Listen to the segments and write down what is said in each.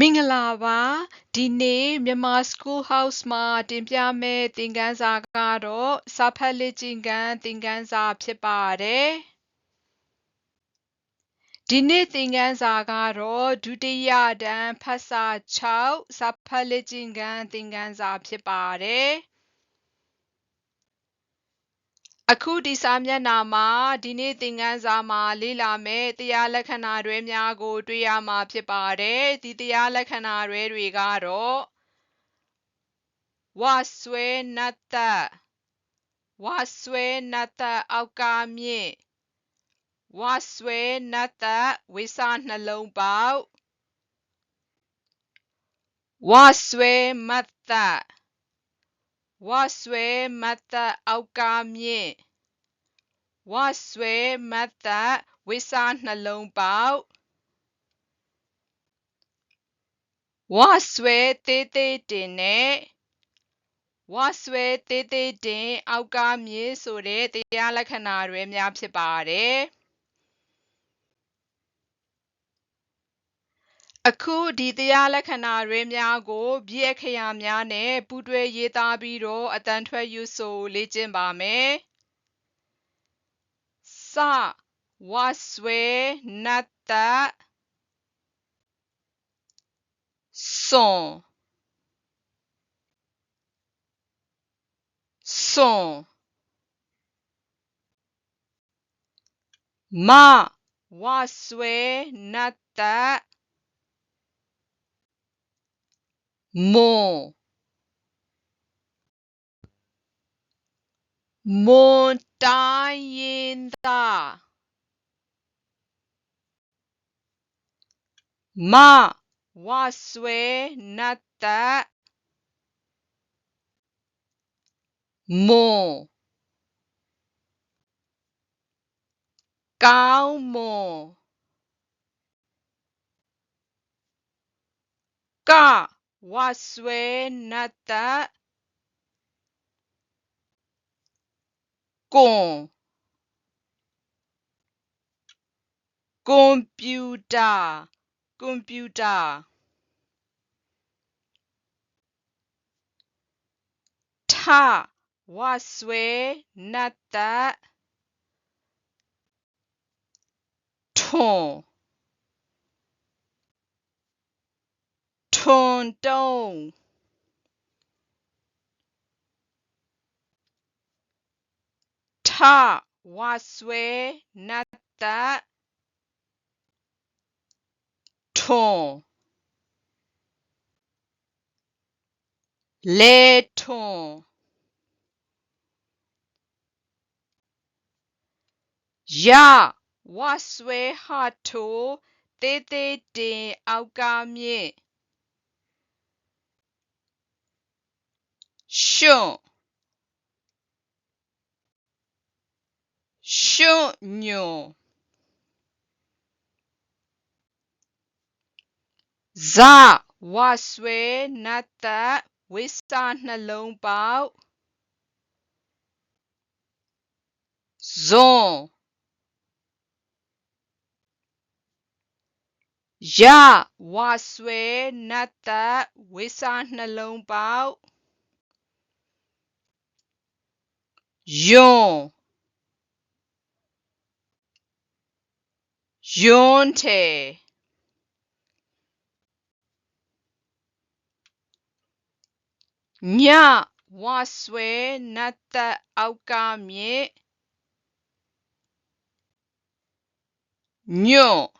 မင်္ဂလာပါဒီနေ့မြန်မာ School House မှာတင်ပြမယ့်သင်ခန်းစာကတော့စာဖတ်လေ့ကျင့်ခန်းသင်ခန်းစာဖြစ်ပါတယ်ဒီနေ့သင်ခန်းစာကတော့ဒုတိယတန်းဖတ်စာ6စာဖတ်လေ့ကျင့်ခန်းသင်ခန်းစာဖြစ်ပါတယ် အခုဒီစာမျက်နှာမှာဒီနေ့သင်ခန်းစာမှာလေ့လာမယ့်တရားလက္ခဏာတွေများကို တွေ့ရမှာဖြစ်ပါတယ်ဒီတရားလက္ခဏာတွေတွေကတော့ဝဆွဲနတ်သက်ဝဆွဲနတ်သက်အောက်ကမြင့်ဝဆွဲနတ်သက်ဝိစာနှလုံးပေါက်ဝဆွဲမတ်သက် ဝဆွဲမတ်သက်အောက်ကမြင့်ဝဆွဲမတ်သက်ဝိစာနှလုံးပေါက်ဝဆွဲသေးသေးတင်နဲ့ဝဆွဲသေးသေးတင်အောက်ကမြင့်ဆိုတဲ့တရားလက္ခဏာတွေများဖြစ်ပါတယ် အခုဒီတရားလက္ခဏာတွေများကိုပြည့်အခရာများနဲ့ပူးတွဲရေးသားပြီးတော့အတန်ထွက်ယူဆိုလေ့ကျင့်ပါမယ်စဝဆွဲနတ်တစွန်စွန်မဝဆွဲနတ်တ mô. Montañita ma. Wasue nata mô. Cao mô. Ca. 왔쇠나다. 꼼 컴퓨터. 컴퓨터. 타. 왔쇠나다. 통. တ်သက်ကွန်ကွန်ပျူတာကွန်ပျူတာထဝဆွဲနတ်သက်ထွန်ထွန်တုံးထဝဆွဲနတ်သက်ထွန်လေထွန်ရဝဆွဲဟထိုသေးသေးတင်အောက်ကမြင့် Щоню. Za wa swe na ta wi sa na long bao. Zon. Ya wa swe na ta wi sa na long bao. Jonte. Nya waswe nata auka mie. Nyo.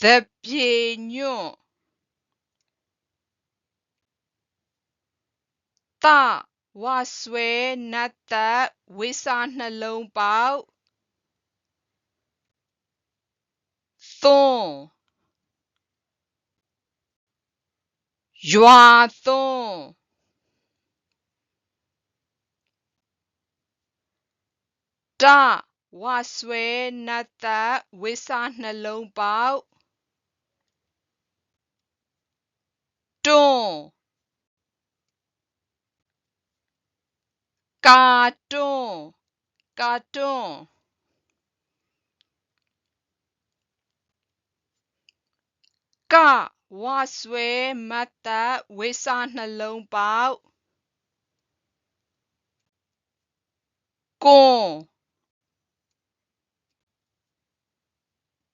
The nyo. လုံးပေါက်ယွန်ယွန်းထေညဝဆွဲနတ်သက်အောက်ကမြင့်ညွန့်သပြေညွန့်သဝဆွဲနတ်သက်ဝိစာနှလုံးပေါက်သွန်ရွာသွန်းတဝဆွဲနတ်သက်ဝိစာနှလုံးပေါက်တွန်း ကာတွန်းကာတွန်း ကဝဆွဲမတ်တပ်ဝိစာနှလုံးပေါက်ကွန်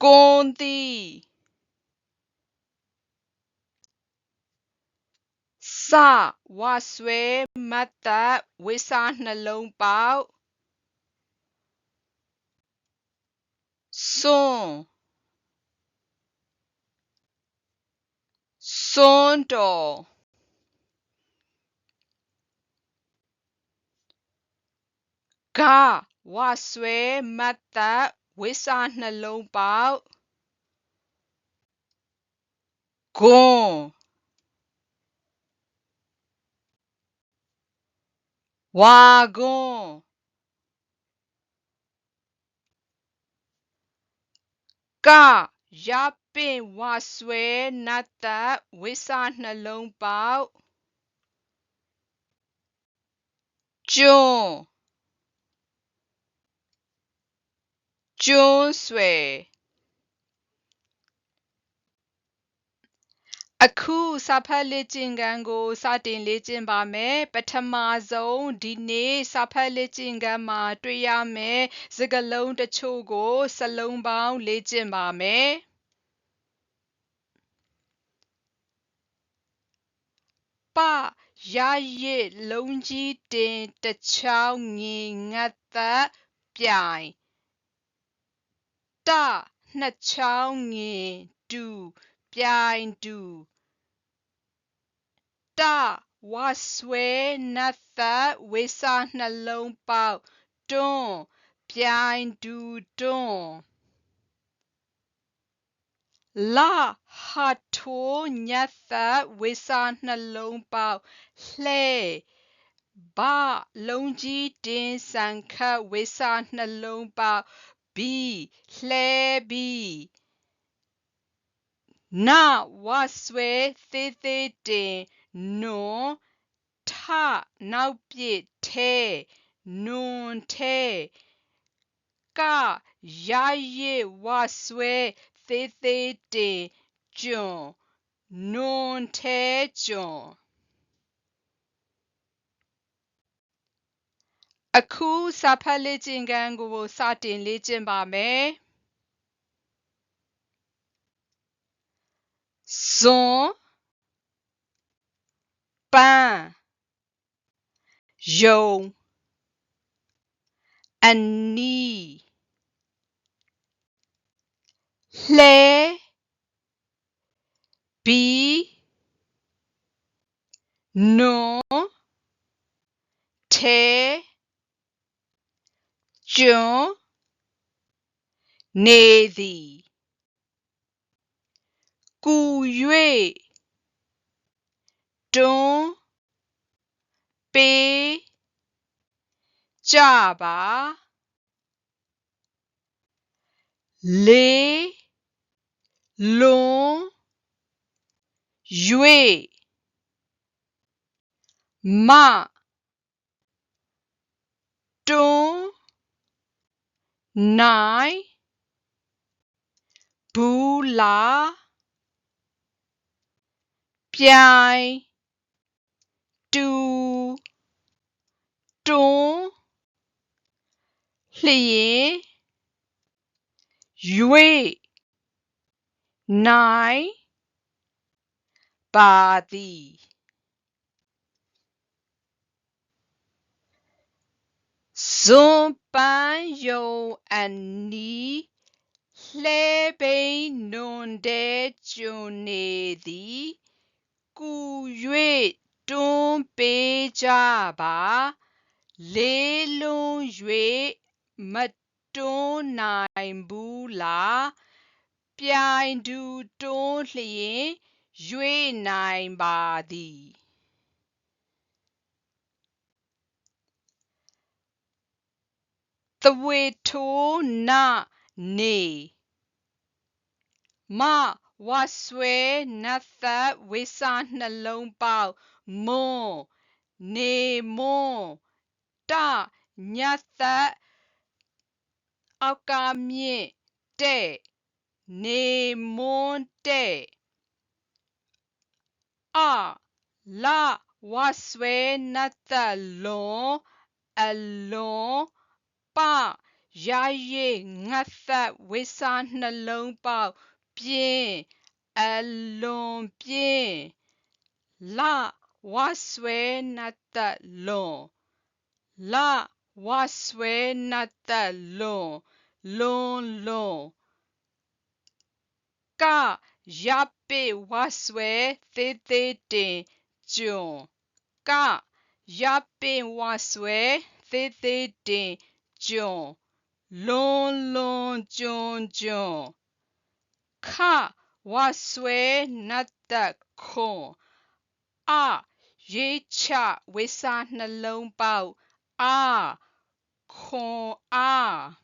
ကွ sa, wa swe, mat ta, we na long pao. Son. Son do ga wa swe, mat ta, we na long pao. Gon. တ်တပ်ဝိစာနှလုံးပေါက်ဂွန်ဝါကွန်ကရပင့်ဝဆွဲနတ်သက်ဝိစာနှလုံးပေါက်ကျွန်းကျွန်းဆွဲ အခုစာဖတ်လေ့ကျင့်ခန်းကို စတင်လေ့ကျင့်ပါမယ်ပထမဆုံးဒီနေ့စာဖတ်လေ့ကျင့်ခန်းမှာ တွေ့ရမယ်စကားလုံးတချို့ကိုစလုံးပေါင်းလေ့ကျင့်ပါမယ်ပရရစ်လုံးကြီးတင်တချောင်းငင်ငတ်သက်ပြိုင်တနှစ်ချောင်းငင်တူ biain du. Ta wa swe na tha we sa na long don biain du don. La ha to na tha we sa na long bao. Ba long ji din sang kha we sa na long bao bi hle bi. န်ခတ်ဝိစာနှလုံးပေါက်ဘီလှဲဘီနဝဆွဲသေးသေးတင်နွန်ထနောက်ပြစ်ထဲနွန်ထဲကရရစ်ဝဆွဲသေးသေးတင်ကျွန်နွန်ထဲကျွန်အခုစာဖတ်လေ့ကျင့်ခန်းကိုစတင်လေ့ကျင့်ပါမယ် son. Pain. An Annie les bi non. Te John Nathy coué don pe. Jaba. Les l'ont joué ma. Ton nai. La. Jai. Do. Don. Lier. Yue, Nai. Body. ban yo an ni lebe non de june di ကျွန်နေသည်ကူ၍တွန်းပေးကြပါလေးလွန်း၍မတွန်းနိုင်ဘူးလားပြိုင်တူတွန်းလျင်၍နိုင်ပါသည်သဝေထိုးနနေမ ဝဆွဲနတ်သက်ဝိစာနှလုံးပေါက်မွန်နေမွန်တညတ်သက်အောက်ကမြင့်တဲ့နေမွန်တဲ့အလဝဆွဲနတ်သက်လွန်အလွန်ပရရိငတ်သက်ဝိစာနှလုံးပေါက် pied, allons pied. La wasuenatalo, la wasuenatalo, lon long. Ka jape waswe te te te jion. Ka jape waswe te te long jion. Lon lon လွန်ကရပေဝဆွဲသေးသေးတင်ကျွန်းကရပေဝဆွဲသေးသေးတင်ကျွန်းလွန်လွန်ကျွန်းကျွန်းခဝဆွဲနတ်သက်ခွန်အရေးချဝိစာနှလုံးပေါက်အာခွန်အား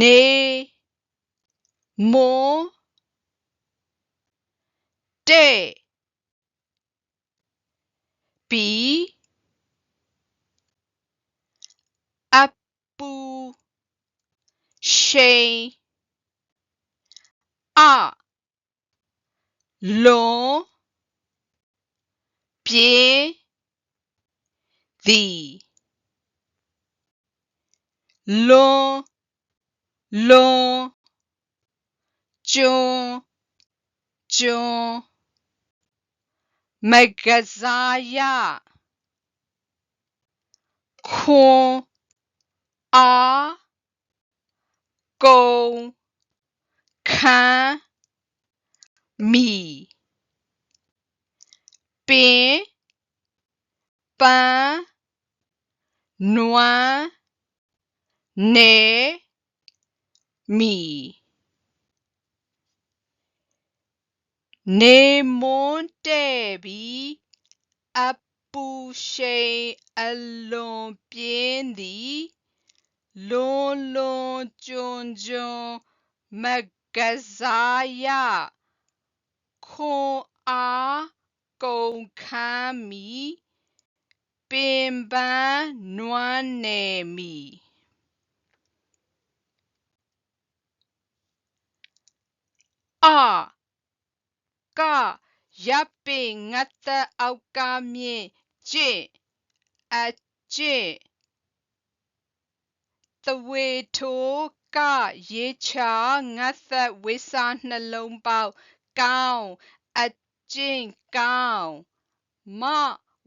နေမွန်တဲ့ B Abu She A Lo Bie The Lo Lo jo jo. Megazaya Kun A Go Kan Mi Bin Ban Nuan Ne Mi န်အားကုံခံမိပင်ပန်းနွမ်းနေမိနေမွန်းတဲ့ပြီးအပူရှိန်အလွန်ပြင်းသည်လွန်လွန်ကျွံကျွံမကစားရခွန်အားကုန်ခမ်းမီပင်ပန်းနွမ်းနယ်မီအ ကရပ်ပင်ငတ်သက်အောက်ကမြင့်ကျင့်အကျင့်သဝေထိုးကရေးချငတ်သက်ဝိစာနှလုံးပေါက်ကောင်းအကျင့်ကောင်းမ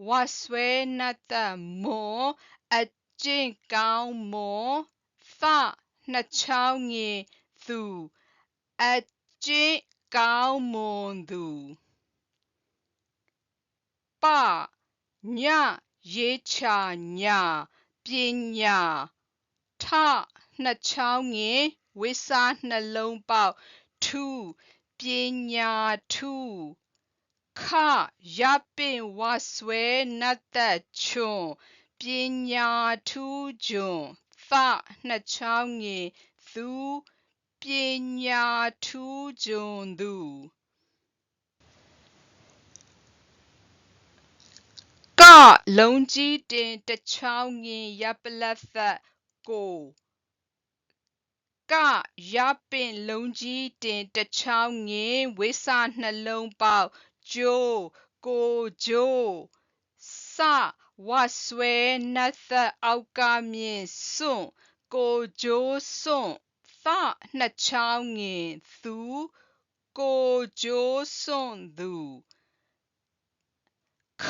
ဝဆွဲနတ်သက်မွန်အကျင့်ကောင်းမွန်သနှစ်ချောင်းငင်သူအကျင့် ကောင်းမွန်သူပညရေးချညာပညာထနှစ်ချောင်းငင်ဝိစာနှလုံးပေါက်ထူပညာထူခရပင်ဝဆွဲနတ်သက်ချွန်ပညာထူးကျွန်းသနှစ်ချောင်းငင်သူ ပညာထူးကျွန်းသူကလုံးကြီးတင်တချောင်းငင်ရပ်ပလက်သက်ကိုကရပင်လုံးကြီးတင်တချောင်းငင်ဝိစာနှလုံးပေါက်ကျိုးကိုကျိုးစဝဆွဲနတ်သက်အောက်ကမြင့်စွန့်ကိုကျိုးစွန့် သနှစ်ချောင်းငင်သူကိုကျိုးစွန့်သူခ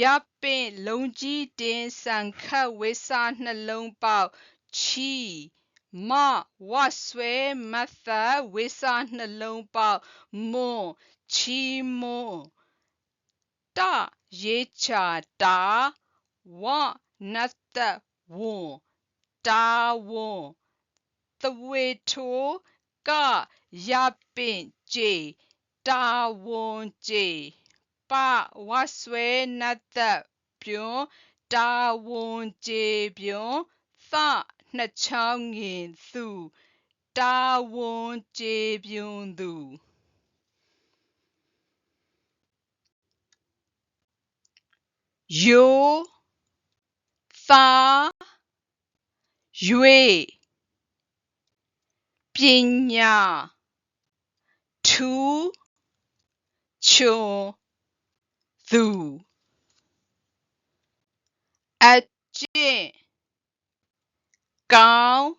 ရပင်လုံးကြီးတင်ဆန်ခတ်ဝိစာနှလုံးပေါက်ချီမဝဆွဲမသက်ဝိစာနှလုံးပေါက်မွန်ချီမွန်တရေးချတာဝနတ်သက်ဝွန်တာဝွန် သဝေထိုးကရပင်ကြေတာဝွန်ကြေပဝဆွဲနတ်သက်ပြွန်တာဝွန်ကြေပြွန်သနှစ်ချောင်းငင်သူတာဝွန်ကြေပြွန်သူယိုသာ၍ပ jinya tu chu thu achi à cao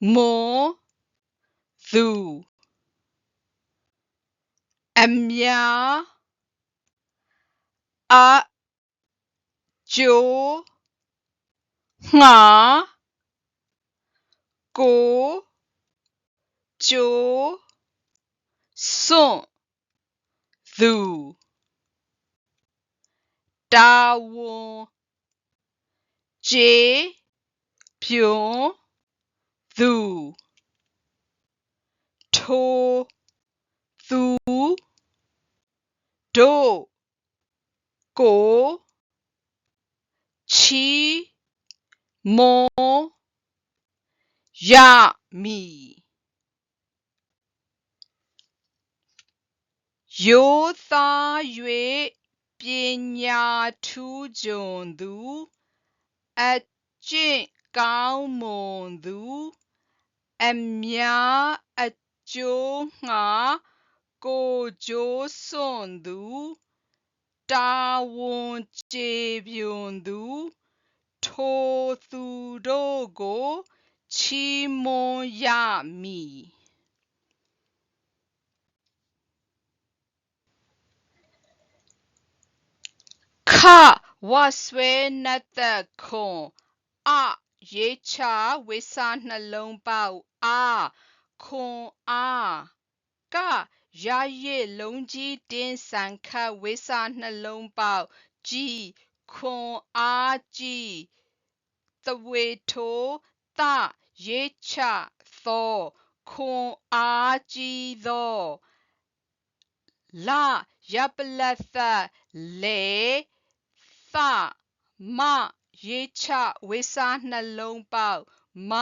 mô. Thu amya a chú. Ngã cố 쪼, 쏘, 두, 따워, 제, 뿅, 두, 토, 두, 도, 고, 치, 모, 야미 ရမည်ရိုးသား၍ပညာထူးချွန်သူအကျင့်ကောင်းမွန်သူအများအကျိုးငှာကိုကျိုးစွန့်သူတာဝန်ကျေပြွန်သူထိုသူတို့ကိုချီးမွမ်းရမည် ဝဆွဲနတ်သက်ခွန်အရေးချဝိစာနှလုံးပေါက်အာခွန်အားကရရစ်လုံးကြီးတင်းဆန်ခတ်ဝိစာနှလုံးပေါက်ကြီးခွန်အားကြီးသဝေထိုသရေးချသောခွန်အားကြီးသောလရပလတ်သက်လေ သမရေးချဝိစာနှလုံးပေါက်မ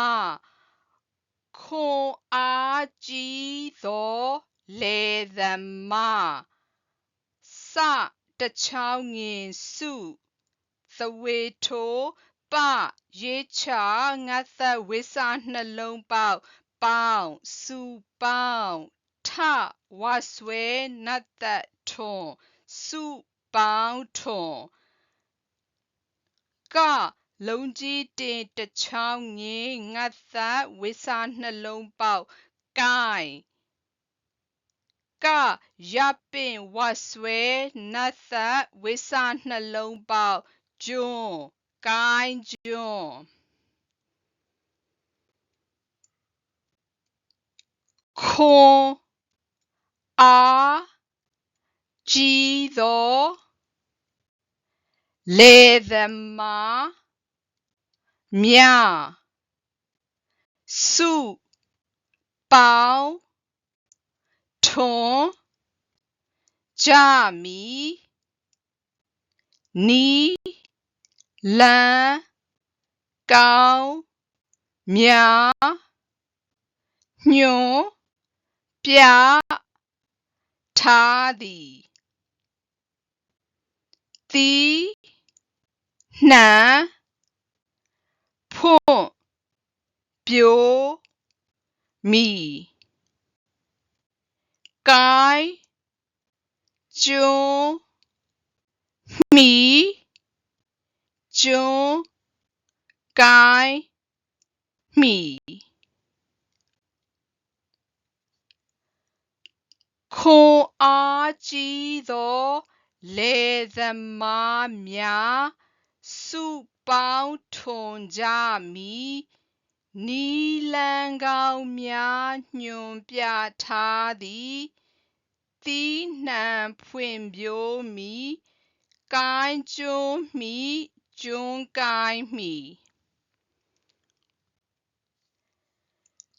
ခွန်အားကြီးသောလေသမစတချောင်းငင်စုသဝေထိုပရေးချငတ်သက်ဝိစာနှလုံးပေါက်ပေါင်းစုပေါင်းထဝဆွဲနတ်သက်ထွန်စုပေါင်းထွန် ကလုံးကြီးတင်တချောင်းငင်ငတ်သက်ဝိစာနှလုံးပေါက်ကိုင်ကရပင်ဝဆွဲနတ်သက်ဝိစာနှလုံးပေါက်ကျွန်းကိုင်းကျွန်းခွန်အားကြီးသော 雷、电、马、mia、苏、宝、通、加、米、尼、兰、高、mia、牛、表、查、的、的。南浦表米盖中米中盖米，看阿吉多累得妈呀！ န်းမီကျွန်းကိုင်းမီခွန်အားကြီးသောလေသမားများစုပေါင်းထွန်ကြမည်နီလန်းကောင်းများညွန်ပြထားသည်သီးနှံဖွံ့ဖြိုးမီကိုင်းကျွန်းမီကျွန်းကိုင်းမီ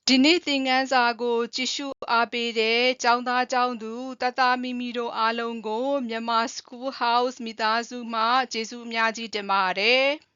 ဒီနေ့သင်ခန်းစာကို ကြည့်ရှုအားပေးတဲ့ကျောင်းသားကျောင်းသူတသားမိမိတို့အားလုံးကိုမြန်မာ School House မိသားစုမှကျေးဇူးအများကြီးတင်ပါတယ်။